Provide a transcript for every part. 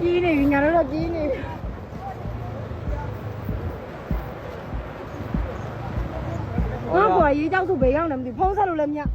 ကြီးနေပြီညာတော့ကြီးနေပြီဘာကွာရေးကြောက်သူဘယ်ရောက်နေမသိဖုံးဆက်လို့လည်းမြတ်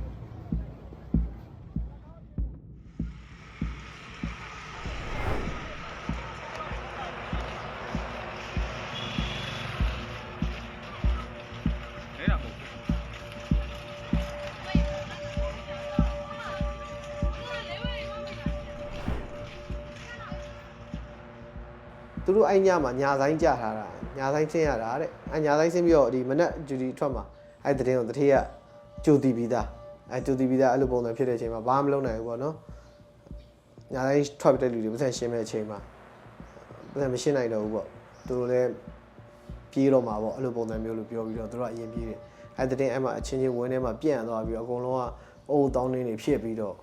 တို့အဲ့ညမှာညာဆိုင်ကြထားတာညာဆိုင်ဆင်းရတာတဲ့အဲ့ညာဆိုင်ဆင်းပြီးတော့ဒီမနက်ဂျူဒီထွက်မှာအဲ့တဲ့တင်းကိုတထေးကကြိုတီပြီးသားအဲ့ကြိုတီပြီးသားအဲ့လိုပုံစံဖြစ်တဲ့အချိန်မှာဘာမှမလုပ်နိုင်ဘူးပေါ့နော်ညာဆိုင်ထွက်တဲ့လူတွေပတ်သက်ရှင်းမဲ့အချိန်မှာပတ်သက်မရှင်းနိုင်တော့ဘူးပေါ့သူတို့လည်းပြေးတော့မှာပေါ့အဲ့လိုပုံစံမျိုးလို့ပြောပြီးတော့သူတို့ကအရင်ပြေးတယ်အဲ့တဲ့တင်းအဲ့မှာအချင်းချင်းဝင်းထဲမှာပြန့်သွားပြီးတော့အကုန်လုံးကအိုးတောင်းတင်းနေဖြစ်ပြီးတော့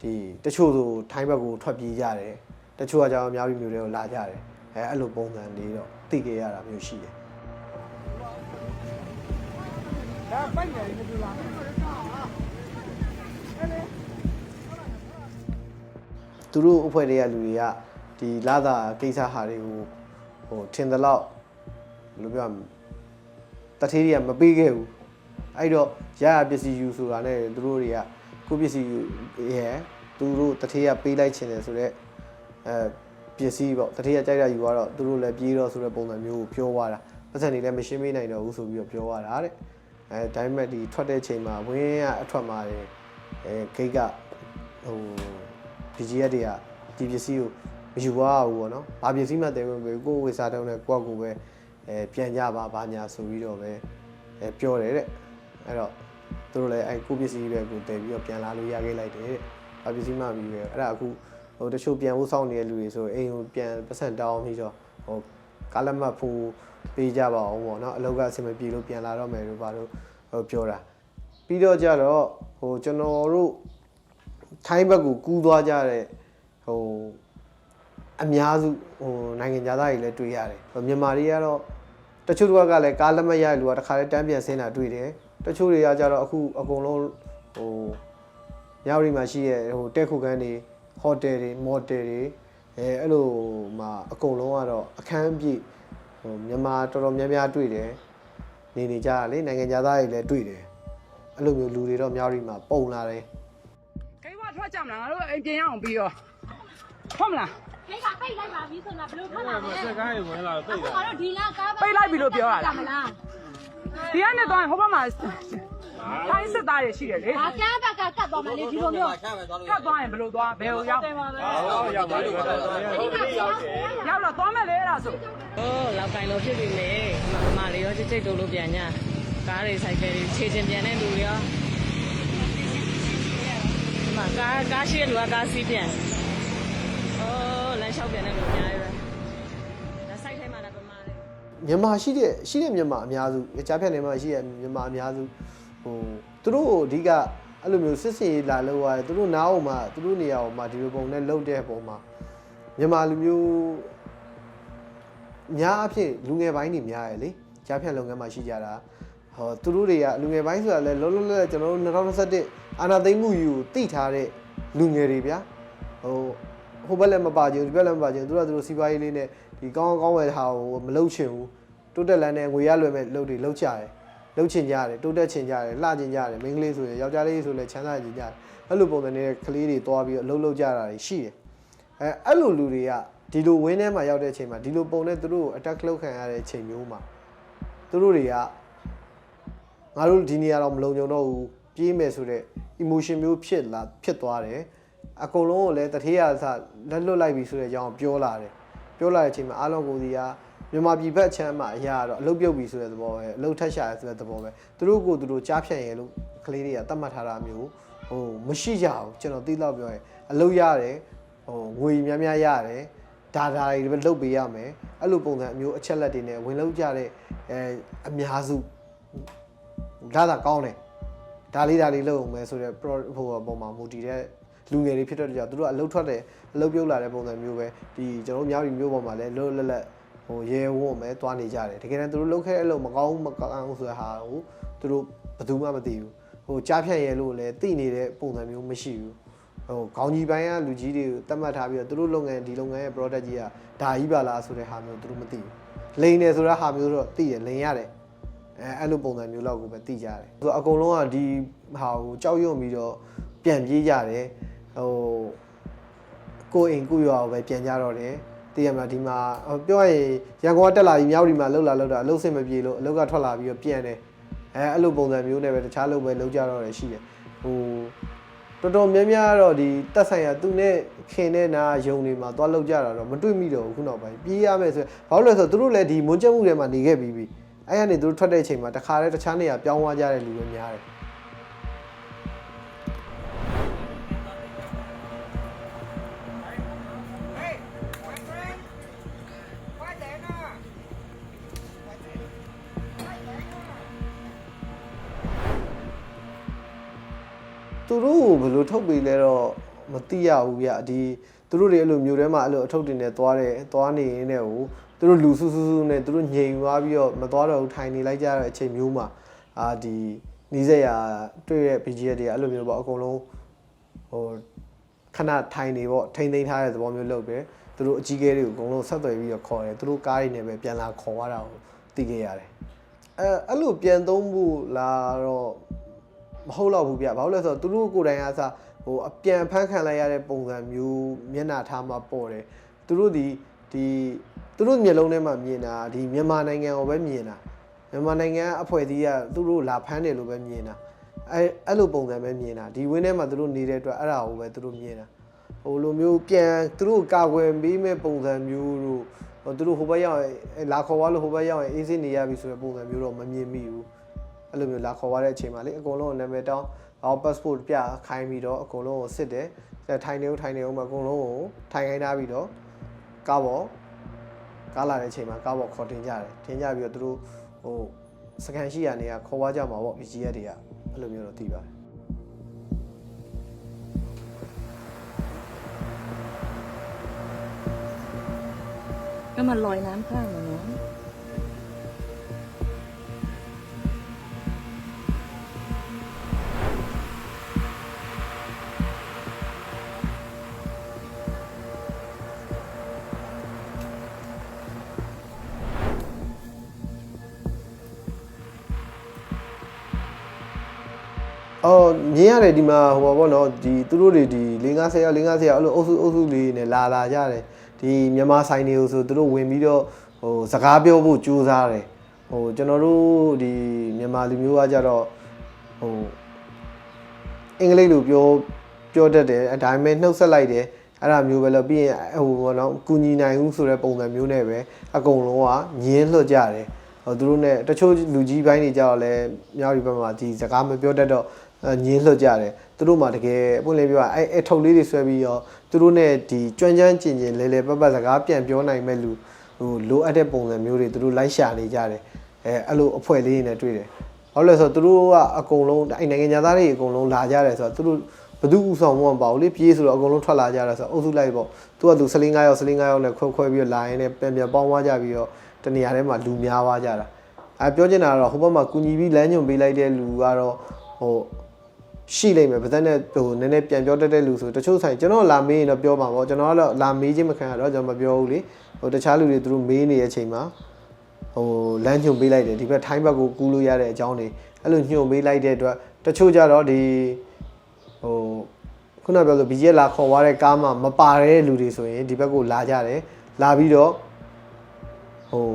ဒီတချို့ဆိုထိုင်းဘက်ကိုထွက်ပြေးကြတယ်တချို့ကကြောင်အများကြီးမျိုးတွေကိုလာကြတယ် အဲအဲ့လိုပုံစံလေးတော့သိခဲ့ရတာမျိုးရှိတယ်ဒါပိုက်နေတယ်ဒီလားသူတို့အဖွဲ့တွေကလူတွေကဒီလာတာကိစ္စဟာတွေကိုဟိုထင်သလောက်ဘယ်လိုပြောရမလဲတထေးတွေကမပေးခဲ့ဘူးအဲ့တော့ရရပစ္စည်းယူဆိုတာနဲ့သူတို့တွေကကိုယ့်ပစ္စည်းယူရဲသူတို့တထေးကပေးလိုက်ချင်တယ်ဆိုတော့အဲ ပစ္စည်းပေါ့တထေးကကြိုက်တာယူသွားတော့သူတို့လည်းပြေးတော့ဆိုတဲ့ပုံစံမျိုးကိုပြောသွားတာပတ်စံတွေလည်းမရှင်းမေးနိုင်တော့ဘူးဆိုပြီးတော့ပြောသွားတာတဲ့အဲဒါပေမဲ့ဒီထွက်တဲ့ချိန်မှာဝင်းကအထွက်မှာတယ်အဲဂိတ်ကဟို DGF တွေကဒီပစ္စည်းကိုမယူပါဘူးပေါ့နော်။ဘာပစ္စည်းမှတည်ဝင်ပဲကိုယ်ဝေစားတုံးနဲ့ကိုယ့်ကိုယ်ပဲအဲပြန်ကြပါဘာညာဆိုပြီးတော့ပဲအဲပြောတယ်တဲ့။အဲ့တော့သူတို့လည်းအဲကိုယ့်ပစ္စည်းပဲကိုယ်တည်ပြီးတော့ပြန်လာလို့ရခဲ့လိုက်တယ်တဲ့။ဘာပစ္စည်းမှမယူပဲအဲ့ဒါအခု ဟိုတချို့ပြန်ဖို့စောင့်နေတဲ့လူတွေဆိုအိမ်ကိုပြန်ပတ်စံတောင်းပြီးတော့ဟိုကားလက်မှတ်ဖို့ပေးကြပါအောင်ပေါ့နော်။အလုပ်ကအဆင်မပြေလို့ပြန်လာတော့မယ်လို့ဘာလို့ဟိုပြောတာ။ပြီးတော့ကြတော့ဟိုကျွန်တော်တို့ထိုင်းဘက်ကိုကူးသွားကြတဲ့ဟိုအများစုဟိုနိုင်ငံသားတွေလည်းတွေ့ရတယ်ဟိုမြန်မာတွေကတော့တချို့တွေကလည်းကားလက်မှတ်ရတဲ့လူကတခါလဲတန်းပြန်ဆင်းတာတွေ့တယ်တချို့တွေကကြတော့အခုအကုန်လုံးဟိုညောင်ရီမှာရှိတဲ့ဟိုတက်ခုခန်းတွေ ဟိုတယ်တွေမော်တယ်တွေအဲအဲ့လိုမှာအကုန်လုံးကတော့အခန်းအပြည့်ဟိုမြန်မာတော်တော်များများတွေ့တယ်နေနေကြတာလေနိုင်ငံသားတွေလည်းတွေ့တယ်အဲ့လိုမျိုးလူတွေတော့ညောင်ရီမှာပုံလာတယ်ကိဝထွက်ကြမလားငါတို့အိမ်ပြင်ရအောင်ပြီးရောဟုတ်မလားမိကပိတ်လိုက်ပါပြီဆိုတော့ဘယ်လိုထွက်လာလဲစက်ကားကြီးဝင်လာတော့အခုပိတ်တာကတော့ဒီလကားပိတ်လိုက်ပြီလို့ပြောရတာမလားဒီကနေ့တော့ဟိုဘက်မှာ ထိုင်းစစ်သားတွေရှိတယ်လေအာကန်းဘက်ကကတ်သွားမှလေဒီလိုမျိုးကတ်သွားရင်ဘယ်လိုသွားဘယ်ကိုရောက်ဟောရောက်ပါလိမ့်မယ်ဒီကရောက်ရောက်တော့သွားမယ်လေအဲ့ဒါဆိုโอ้လောက်ကင်လို့ဖြစ်ပြီလေမမလေးရောချစ်ချစ်တို့လို့ပြန်ညာကားတွေဆိုင်ကယ်တွေခြေချင်းပြန်တဲ့လူတွေရောဒီမကားကားရှိတဲ့လူကကားစီးပြန်အိုးလမ်းလျှောက်ပြန်တဲ့လူအများကြီးပဲဒါစိုက်ထဲမှာလည်းပမာလေးမြန်မာရှိတဲ့ရှိတဲ့မြန်မာအများစုကြားဖြတ်နေမှာရှိတဲ့မြန်မာအများစု ဟိုသူတို့ကိုအဓိကအဲ့လိုမျိုးစစ်စင်ရေးလာလောက်ရတယ်သူတို့နားအောင်မှာသူတို့နေရာအောင်မှာဒီလိုပုံနဲ့လှုပ်တဲ့ပုံမှာမြန်မာလူမျိုးများအဖြစ်လူငယ်ပိုင်းတွေများရယ်လေကြားဖြတ်လုပ်ငန်းမှာရှိကြတာဟောသူတို့တွေကလူငယ်ပိုင်းဆိုတာလဲလောလောလတ်လတ်ကျွန်တော်တို့2021အာနာသိမ့်မှုယူကိုတိထားတဲ့လူငယ်တွေဗျာဟိုဟိုဘက်လည်းမပါချင်ဘူးဒီဘက်လည်းမပါချင်ဘူးသူတို့ကသူတို့စီးပွားရေးလေးနဲ့ဒီကောင်းကောင်းဝယ်ထားကိုမလုပ်ချင်ဘူးတိုးတက်လန်းနဲ့ငွေရလွယ်မဲ့လုပ်တွေလုပ်ကြတယ် လုပ်ချင်ကြတယ်တိုးတက်ချင်ကြတယ်လှချင်ကြတယ်မိန်းကလေးဆိုရင်ယောက်ျားလေးဆိုလည်းချမ်းသာချင်ကြတယ်အဲ့လိုပုံစံနဲ့ကလေးတွေတွားပြီးတော့လှုပ်လှုပ်ကြတာတွေရှိတယ်အဲအဲ့လိုလူတွေကဒီလိုဝင်းထဲမှာရောက်တဲ့အချိန်မှာဒီလိုပုံနဲ့သူတို့ကို attack လုပ်ခံရတဲ့အချိန်မျိုးမှာသူတို့တွေကငါတို့ဒီနေရာတော့မလုံခြုံတော့ဘူးပြေးမယ်ဆိုတော့ emotion မျိုးဖြစ်လာဖြစ်သွားတယ်အကုန်လုံးကိုလည်းတထေးရစလက်လွတ်လိုက်ပြီဆိုတဲ့အကြောင်းပြောလာတယ်ပြောလာတဲ့အချိန်မှာအားလုံးကိုဒီက မြန်မာပြည်ဘက်ချမ်းမှာအရာတော့အလုတ်ပြုတ်ပြီဆိုတဲ့သဘောပဲအလုတ်ထက်ရှာရဆိုတဲ့သဘောပဲသူတို့ကိုသူတို့ကြားဖြတ်ရဲလို့ကလေးတွေကတတ်မှတ်ထားတာမျိုးဟိုမရှိကြဘူးကျွန်တော်သိတော့ပြောရင်အလုတ်ရတယ်ဟိုငွေများများရတယ်ဒါဒါတွေပဲလုတ်ပေးရမယ်အဲ့လိုပုံစံအမျိုးအချက်လက်တွေနဲ့ဝင်လောက်ကြတဲ့အဲအများစုဒါသာကောင်းတယ်ဒါလေးဒါလေးလုပ်အောင်မယ်ဆိုတော့ pro ဟိုပုံမှာမူတည်တဲ့လူငယ်တွေဖြစ်တဲ့ကြောင့်သူတို့ကအလုတ်ထွက်တယ်အလုတ်ပြုတ်လာတဲ့ပုံစံမျိုးပဲဒီကျွန်တော်တို့မြောက်ဒီမျိုးပေါ်မှာလည်းလွတ်လပ်လပ် ဟိုရဲဝုန်းမယ်တွားနေကြတယ်တကယ်တမ်းသူတို့လုပ်ခဲ့တဲ့အလုပ်မကောင်းဘူးမကောင်းဘူးဆိုတဲ့ဟာကိုသူတို့ဘယ်သူမှမသိဘူးဟိုကြားဖြတ်ရဲလို့လည်းသိနေတဲ့ပုံစံမျိုးမရှိဘူးဟဟိုခေါင်းကြီးပိုင်းကလူကြီးတွေကိုတတ်မှတ်ထားပြီးတော့သူတို့လုပ်ငန်းဒီလုပ်ငန်းရဲ့ product ကြီးကဒါကြီးပါလားဆိုတဲ့ဟာမျိုးသူတို့မသိဘူးလိန်တယ်ဆိုတဲ့ဟာမျိုးတော့သိရလိန်ရတယ်အဲအဲ့လိုပုံစံမျိုးလောက်ကိုပဲသိကြတယ်ဆိုတော့အကုန်လုံးကဒီဟာကိုကြောက်ရွံ့ပြီးတော့ပြန်ပြေးကြတယ်ဟိုကိုယ်အိမ်ကိုရွာကိုပဲပြန်ကြတော့တယ် သိရမလားဒီမှာဟိုပြောရရင်ရန်ကုန်ကတက်လာပြီးမြောက်ဒီမှာလှုပ်လာလှုပ်တာအလုပ်စင်မပြေလို့အလုပ်ကထွက်လာပြီးတော့ပြန်တယ်အဲအဲ့လိုပုံစံမျိုးနဲ့ပဲတခြားလုပ်ပဲလုပ်ကြတော့တယ်ရှိတယ်ဟိုတော်တော်များများတော့ဒီတက်ဆိုင်ရသူနဲ့ခင်တဲ့နာယုံတွေမှာသွားလောက်ကြတာတော့မတွေ့မိတော့ဘူးခုနောက်ပိုင်းပြေးရမယ်ဆိုရင်ဘာလို့လဲဆိုတော့သူတို့လည်းဒီမွန်းချက်မှုတွေမှာနေခဲ့ပြီးပြီအဲ့ကနေသူတို့ထွက်တဲ့အချိန်မှာတခါတည်းတခြားနေရာပြောင်းသွားကြတဲ့လူတွေများတယ် သူတို့ကိုဘယ်လိုထုတ်ပေးလဲတော့မသိရဘူးဗျဒီသူတို့တွေအဲ့လိုမျိုးထဲမှာအဲ့လိုအထုပ်တင်နေသွားတယ်သွားနေရင်းနဲ့ဟိုသူတို့လူဆူဆူဆူနဲ့သူတို့ညိမ်သွားပြီးတော့မသွားတော့ဘူးထိုင်နေလိုက်ကြတဲ့အချိန်မျိုးမှာအာဒီနီးစက်ရတွေ့တဲ့ BGF တွေအဲ့လိုမျိုးပေါ့အကုန်လုံးဟိုခဏထိုင်နေပေါ့ထိမ့်သိမ်းထားတဲ့သဘောမျိုးလုပ်တယ်သူတို့အကြီးကဲတွေကိုအကုန်လုံးဆက်သွယ်ပြီးတော့ခေါ်တယ်သူတို့ကားတွေနဲ့ပဲပြန်လာခေါ်ရတာကိုသိခဲ့ရတယ်အဲအဲ့လိုပြန်သုံးဖို့လာတော့ မဟုတ်တော့ဘူးဗျဘာလို့လဲဆိုတော့သူတို့ကိုယ်တိုင်အားစဟိုအပြန်ဖမ်းခံလိုက်ရတဲ့ပုံစံမျိုးမျက်နှာထားမှာပေါ်တယ်သူတို့ဒီဒီသူတို့မျက်လုံးထဲမှာမြင်တာဒီမြန်မာနိုင်ငံကိုပဲမြင်တာမြန်မာနိုင်ငံအဖွဲ့အစည်းကသူတို့လာဖမ်းတယ်လို့ပဲမြင်တာအဲအဲ့လိုပုံစံပဲမြင်တာဒီဝင်းထဲမှာသူတို့နေတဲ့အတွက်အဲ့ဒါကိုပဲသူတို့မြင်တာဟိုလိုမျိုးပြန်သူတို့ကာကွယ်ပေးမဲ့ပုံစံမျိုးတို့ဟိုသူတို့ဟိုဘက်ရောက်ရင်လာခေါ်သွားလို့ဟိုဘက်ရောက်ရင်အေးစိနေရပြီဆိုတဲ့ပုံစံမျိုးတော့မမြင်မိဘူး အဲ့လိုမျိုးလာခေါ်သွားတဲ့အချိန်မှာလေအကုန်လုံးကိုနာမည်တောင်းအောင် passport ပြခိုင်းပြီးတော့အကုန်လုံးကိုစစ်တယ်ထိုင်နေဦးထိုင်နေဦးမှာအကုန်လုံးကိုထိုင်ခိုင်းထားပြီးတော့ကားပေါ်ကားလာတဲ့အချိန်မှာကားပေါ်ခေါ်တင်ကြတယ်တင်ကြပြီးတော့သူတို့ဟိုစကန်ရှိရနေကခေါ်ွားကြမှာပေါ့ BGF တွေကအဲ့လိုမျိုးတော့သိပါတယ်那么老难看了呢。 မြင်ရတယ်ဒီမှာဟိုပါဘောနော်ဒီသူတို့တွေဒီ၄50ရောက်၄50ရောက်အဲ့လိုအုပ်စုအုပ်စုလေးနဲ့လာလာကြတယ်ဒီမြန်မာဆိုင်တွေကိုဆိုသူတို့ဝင်ပြီးတော့ဟိုစကားပြောဖို့ကြိုးစားတယ်ဟိုကျွန်တော်တို့ဒီမြန်မာလူမျိုးကကြတော့ဟိုအင်္ဂလိပ်လိုပြောပြောတတ်တယ်အတိုင်းပဲနှုတ်ဆက်လိုက်တယ်အဲ့ဒါမျိုးပဲလို့ပြီးရင်ဟိုဘောနော်ကုညီနိုင်ဦးဆိုတဲ့ပုံစံမျိုးနဲ့ပဲအကုန်လုံးကညင်းလွှတ်ကြတယ်ဟိုသူတို့ ਨੇ တချို့လူကြီးပိုင်းတွေကြတော့လဲမြောက်ဒီဘက်မှာဒီစကားမပြောတတ်တော့အဲ ညင်းလွှတ်ကြတယ်သူတို့မှတကယ်ပွင့်လင်းပြောတာအဲအထုပ်လေးတွေဆွဲပြီးတော့သူတို့ ਨੇ ဒီကြွမ်းကြမ်းကျင်ကျင်လဲလဲပတ်ပတ်စကားပြန်ပြောနိုင်မဲ့လူဟိုလိုအပ်တဲ့ပုံစံမျိုးတွေသူတို့လိုက်ရှာနေကြတယ်အဲအဲ့လိုအဖွဲ့လေးတွေနဲ့တွေ့တယ်ဘာလို့လဲဆိုတော့သူတို့ကအကုန်လုံးအဲ့နိုင်ငံသားတွေအကုန်လုံးလာကြတယ်ဆိုတော့သူတို့ဘသူဥဆောင်မှမပါဘူးလေပြေးဆိုတော့အကုန်လုံးထွက်လာကြတယ်ဆိုတော့အုပ်စုလိုက်ပေါ့သူကသူ15ရောက်15ရောက်နဲ့ခွဲခွဲပြီးတော့လာရင်လည်းပြန်ပြန်ပေါင်းသွားကြပြီးတော့တနေရာထဲမှာလူများသွားကြတာအဲပြောချင်တာကတော့ဟိုဘက်မှာကုညီပြီးလမ်းညွန်ပေးလိုက်တဲ့လူကတော့ဟို ရှိလိမ့်မယ်ဗဇက်နဲ့ဟိုနည်းနည်းပြန်ပြောတတ်တဲ့လူဆိုတချို့ဆိုင်ကျွန်တော်လာမေးရင်တော့ပြောမှာပေါ့ကျွန်တော်ကတော့လာမေးခြင်းမခံရတော့ကျွန်တော်မပြောဘူးလေဟိုတခြားလူတွေသူတို့မေးနေတဲ့အချိန်မှာဟိုလမ်းညွန်ပေးလိုက်တယ်ဒီဘက်ထိုင်းဘက်ကိုကူးလို့ရတဲ့အကြောင်းတွေအဲ့လိုညွန်ပေးလိုက်တဲ့အတွက်တချို့ကြတော့ဒီဟိုခုနပြောလို့ BJ လာခေါ်သွားတဲ့ကားမှမပါတဲ့လူတွေဆိုရင်ဒီဘက်ကိုလာကြတယ်လာပြီးတော့ဟို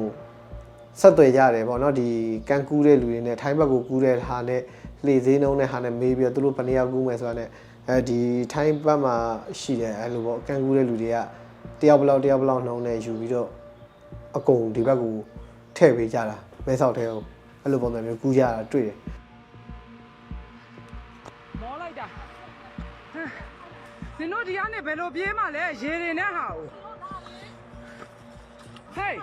ဆက်သွယ်ကြတယ်ပေါ့နော်ဒီကန်ကူးတဲ့လူတွေနဲ့ထိုင်းဘက်ကိုကူးတဲ့ဟာနဲ့လှေစည်းနှုံးတဲ့ဟာနဲ့မေးပြီးတော့သူတို့ဘယ်နေရာကူးမယ်ဆိုတာနဲ့အဲဒီထိုင်းဘက်မှာရှိတယ်အဲ့လိုပေါ့ကန်ကူးတဲ့လူတွေကတယောက်ဘလောက်တယောက်ဘလောက်နှုံးနဲ့ယူပြီးတော့အကုန်ဒီဘက်ကိုထည့်ပေးကြတာမဲဆောက်ထဲကိုအဲ့လိုပုံစံမျိုးကူးကြတာတွေ့တယ်မောလိုက်တာဟမ်နင်တို့ဒီကနေဘယ်လိုပြေးမှလဲရေတွေနဲ့ဟာကို ဟေး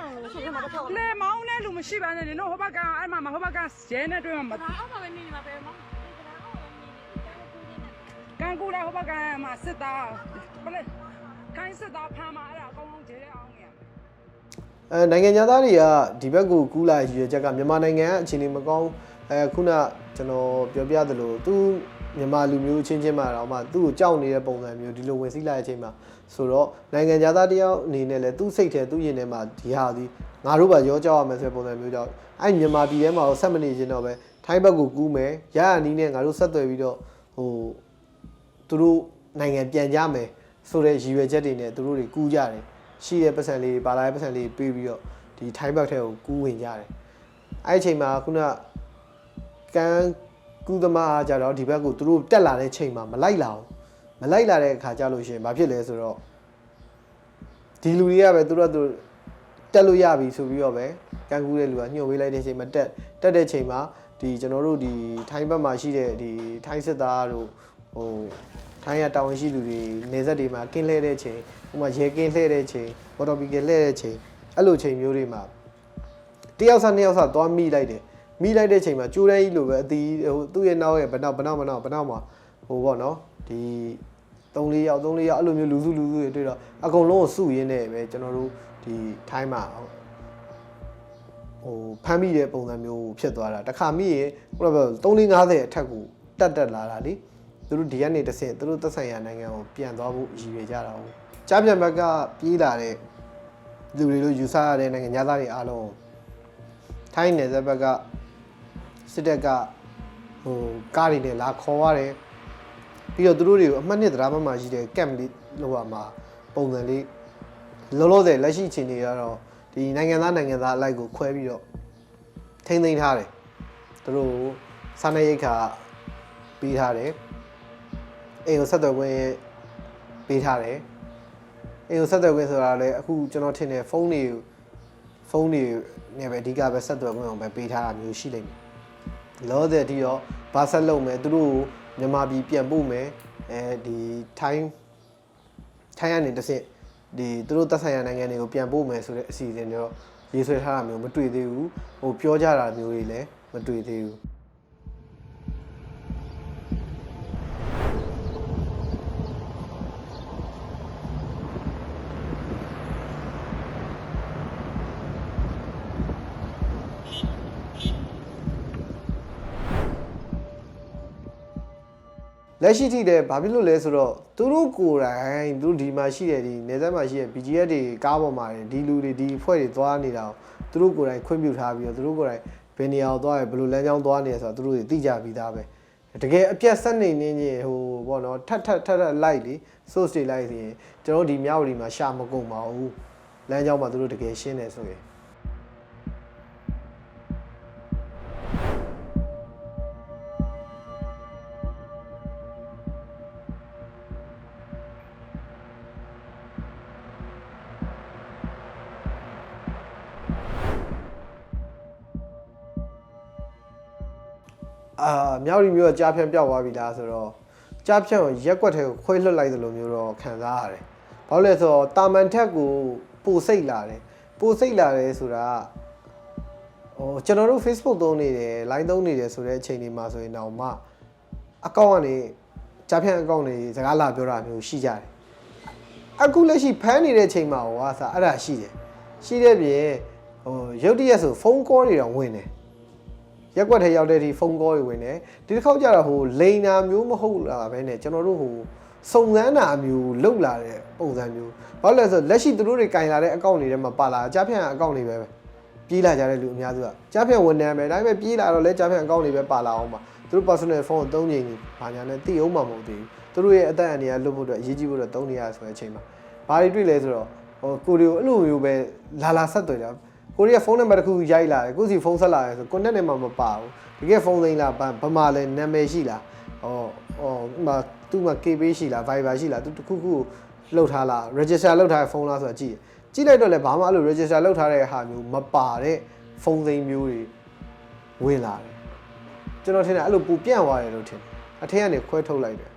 လေမောင်းနဲ့လူမရှိပါနဲ့နင်တို့ဟိုဘက်ကအဲ့မှာမဟိုဘက်ကရဲနဲ့တွေ့မှာမဒါအောက်မှာပဲနေနေမှာပဲမောင်ဒါအောက်မှာပဲနေနေကန်ကူးနေကန်ကူလာဟိုဘက်ကမှာစစ်သားဘလဲခိုင်းစစ်သားဖမ်းမှာအဲ့ဒါအကုန်လုံးဂျဲတဲ့အောင်နေရအဲနိုင်ငံသားတွေကဒီဘက်ကိုကူးလာရည်ရွယ်ချက်ကမြန်မာနိုင်ငံကအခြေအနေမကောင်းအဲခုနကျွန်တော်ပြောပြသလိုသူ မြန်မာလူမျိုးချင်းချင်းမှာတော့မှသူ့ကိုကြောက်နေတဲ့ပုံစံမျိုးဒီလိုဝင်စီးလာတဲ့အချိန်မှာဆိုတော့နိုင်ငံသားတယောက်အနေနဲ့လည်းသူ့စိတ်ထဲသူ့ရင်ထဲမှာဒီဟာဒီငါတို့ပါရောကြောက်ရမယ်ဆိုတဲ့ပုံစံမျိုးကြောင့်အဲ့မြန်မာပြည်ထဲမှာတော့ဆက်မနေခြင်းတော့ပဲထိုင်းဘက်ကိုကူးမယ်ရရနီးနဲ့ငါတို့ဆက်သွယ်ပြီးတော့ဟိုသူတို့နိုင်ငံပြန်ကြမယ်ဆိုတဲ့ရည်ရွယ်ချက်တွေနဲ့သူတို့တွေကူးကြတယ်ရှိတဲ့ပတ်စံလေးတွေပါလာတဲ့ပတ်စံလေးတွေပေးပြီးတော့ဒီထိုင်းဘက်ထဲကိုကူးဝင်ကြတယ်အဲ့ဒီအချိန်မှာခုနကကန်း ကူးသမားကကြတော့ဒီဘက်ကိုသူတို့တက်လာတဲ့ချိန်မှာမလိုက်လာဘူးမလိုက်လာတဲ့အခါကျလို့ရှိရင်ဘာဖြစ်လဲဆိုတော့ဒီလူတွေကပဲသူတို့ကသူတို့တက်လို့ရပြီဆိုပြီးတော့ပဲကန်းကူးတဲ့လူကညှို့ဝေးလိုက်တဲ့ချိန်မှာတက်တက်တဲ့ချိန်မှာဒီကျွန်တော်တို့ဒီထိုင်းဘက်မှာရှိတဲ့ဒီထိုင်းစစ်သားတို့ဟိုထိုင်းရတာဝန်ရှိသူတွေနေဆက်တွေမှာကင်းလှဲတဲ့ချိန်ဟိုမှာရေကင်းလှဲတဲ့ချိန်မော်တော်ဘီကလှဲတဲ့ချိန်အဲ့လိုချိန်မျိုးတွေမှာတယောက်စားနှစ်ယောက်စားသွားမိလိုက်တယ် မိလိုက်တဲ့ချိန်မှာကျိုးတဲ့ကြီးလိုပဲအတီးဟိုသူ့ရဲ့နောက်ရဲ့ဘနောက်ဘနောက်ဘနောက်ဘနောက်မှာဟိုပေါ့နော်ဒီ3 4ယောက်3 4ယောက်အဲ့လိုမျိုးလူစုလူစုတွေတွေ့တော့အကုန်လုံးကိုစုရင်းနဲ့ပဲကျွန်တော်တို့ဒီထိုင်းမှာဟိုဖမ်းမိတဲ့ပုံစံမျိုးဖြစ်သွားတာတခါမိရင်ဟိုတော့3 4 50အထက်ကိုတက်တက်လာတာလေသူတို့ဒီကနေတစ်ဆင့်သူတို့သက်ဆိုင်ရာနိုင်ငံကိုပြန်သွားဖို့ရည်ရွယ်ကြတာဟုတ်ကြားပြန်ဘက်ကပြေးလာတဲ့လူတွေလို့ယူဆရတဲ့နိုင်ငံသားတွေအားလုံးထိုင်းနယ်စပ်ဘက်က စစ်တပ်ကဟိုကားတွေနဲ့လာခေါ်ရတယ်ပြီးတော့သူတို့တွေကိုအမှတ်နှစ်တရားမှမှာရှိတဲ့ကမ်လေးလောကမှာပုံစံလေးလောလောဆယ်လက်ရှိအခြေအနေကတော့ဒီနိုင်ငံသားနိုင်ငံသားအလိုက်ကိုခွဲပြီးတော့ထိမ့်သိမ်းထားတယ်သူတို့စာနယ်ရိတ်ခါပေးထားတယ်အိမ်ကိုဆက်သွယ်ခွင့်ပေးထားတယ်အိမ်ကိုဆက်သွယ်ခွင့်ဆိုတာလည်းအခုကျွန်တော်ထင်တယ်ဖုန်းတွေကိုဖုန်းတွေနဲ့ပဲအဓိကပဲဆက်သွယ်ခွင့်အောင်ပဲပေးထားတာမျိုးရှိလိမ့်မယ်။ လောတဲ့ဒီတော့ဘာဆက်လုပ်မယ်သူတို့ကိုမြန်မာပြည်ပြန်ပို့မယ်အဲဒီထိုင်းထိုင်းကနေတစ်ဆင့်ဒီသူတို့သက်ဆိုင်ရာနိုင်ငံတွေကိုပြန်ပို့မယ်ဆိုတဲ့အစီအစဉ်တွေတော့ရေးဆွဲထားတာမျိုးမတွေ့သေးဘူးဟိုပြောကြတာမျိုးတွေလည်းမတွေ့သေးဘူး လက်ရှိထိလည်းဘာဖြစ်လို့လဲဆိုတော့သူတို့ကိုယ်တိုင်သူတို့ဒီမှာရှိတဲ့ဒီနေဆက်မှာရှိတဲ့ BGF တွေကားပေါ်မှာဒီလူတွေဒီအဖွဲ့တွေသွားနေတာကိုသူတို့ကိုယ်တိုင်ခွင့်ပြုထားပြီးတော့သူတို့ကိုယ်တိုင်ဘယ်နေရာကိုသွားရဘယ်လိုလမ်းကြောင်းသွားနေရဆိုတော့သူတို့တွေသိကြပြီးသားပဲတကယ်အပြတ်ဆက်နေနေချင်းဟိုဘောနော်ထပ်ထပ်ထပ်ထပ်လိုက်လေ source တွေလိုက်စီရင်ကျွန်တော်တို့ဒီမြောက်ဝတီမှာရှာမကုန်ပါဘူးလမ်းကြောင်းမှာသူတို့တကယ်ရှင်းတယ်ဆိုရင် မြောက်ရီမျိုးကကြားဖြန့်ပြောက်သွားပြီလားဆိုတော့ကြားဖြန့်ကိုရက်ကွက်ထဲကိုခွဲလွတ်လိုက်သလိုမျိုးတော့ခံစားရတယ်။ဘာလို့လဲဆိုတော့တာမန်ထက်ကိုပိုစိတ်လာတယ်။ပိုစိတ်လာတယ်ဆိုတာဟိုကျွန်တော်တို့ Facebook သုံးနေတယ် line သုံးနေတယ်ဆိုတဲ့အချိန်ဒီမှာဆိုရင်တော့မှအကောင့်ကနေကြားဖြန့်အကောင့်တွေစကားလာပြောတာမျိုးရှိကြတယ်။အခုလက်ရှိဖမ်းနေတဲ့အချိန်မှာဟိုကစားအဲ့ဒါရှိတယ်။ရှိတဲ့ပြင်ဟိုရုတ်တရက်ဆိုဖုန်းကောတွေတော့ဝင်တယ်။ ရက်ကွက်ထဲရောက်တဲ့ဒီဖုန်းကောတွေဝင်တယ်ဒီတစ်ခေါက်ကျတော့ဟိုလိန်နာမျိုးမဟုတ်လာပဲねကျွန်တော်တို့ဟိုစုံစမ်းတာမျိုးလောက်လာတဲ့ပုံစံမျိုးဘာလို့လဲဆိုတော့လက်ရှိသူတို့တွေကင်လာတဲ့အကောင့်တွေထဲမှာပါလာကြားဖြန့်အကောင့်တွေပဲပြေးလာကြတဲ့လူအများစုကကြားဖြန့်ဝန်ထမ်းပဲဒါပေမဲ့ပြေးလာတော့လဲကြားဖြန့်အကောင့်တွေပဲပါလာအောင်ပါသူတို့ personal phone ကိုသုံးနေပြီဘာညာနဲ့သိအောင်မှမဟုတ်သေးဘူးသူတို့ရဲ့အသက်အန္တရာယ်လွတ်ဖို့အတွက်အရေးကြီးဖို့အတွက်သုံးနေရဆိုတဲ့အချိန်မှာဘာတွေတွေ့လဲဆိုတော့ဟိုကိုရီကိုအဲ့လိုမျိုးပဲလာလာဆက်သွယ်တာ ကိုရီးယားဖုန်းနံပါတ်တစ်ခုရိုက်လာတယ်ကိုစီဖုန်းဆက်လာတယ်ဆိုကွန်တက်နဲ့မှမပါဘူးတကယ်ဖုန်းသိမ်းလားဗမာလဲနာမည်ရှိလားဟောဟောဥမာသူ့မှာ KB ရှိလား Viber ရှိလားသူတစ်ခုခုလှုပ်ထားလား register လှုပ်ထားတဲ့ဖုန်းလားဆိုတာကြည့်ကြည့်လိုက်တော့လည်းဘာမှအဲ့လို register လှုပ်ထားတဲ့ဟာမျိုးမပါတဲ့ဖုန်းသိမ်းမျိုးတွေဝင်လာတယ်ကျွန်တော်ထင်တယ်အဲ့လိုပူပြန့်သွားတယ်လို့ထင်တယ်အထက်ကနေခွဲထုတ်လိုက်တယ်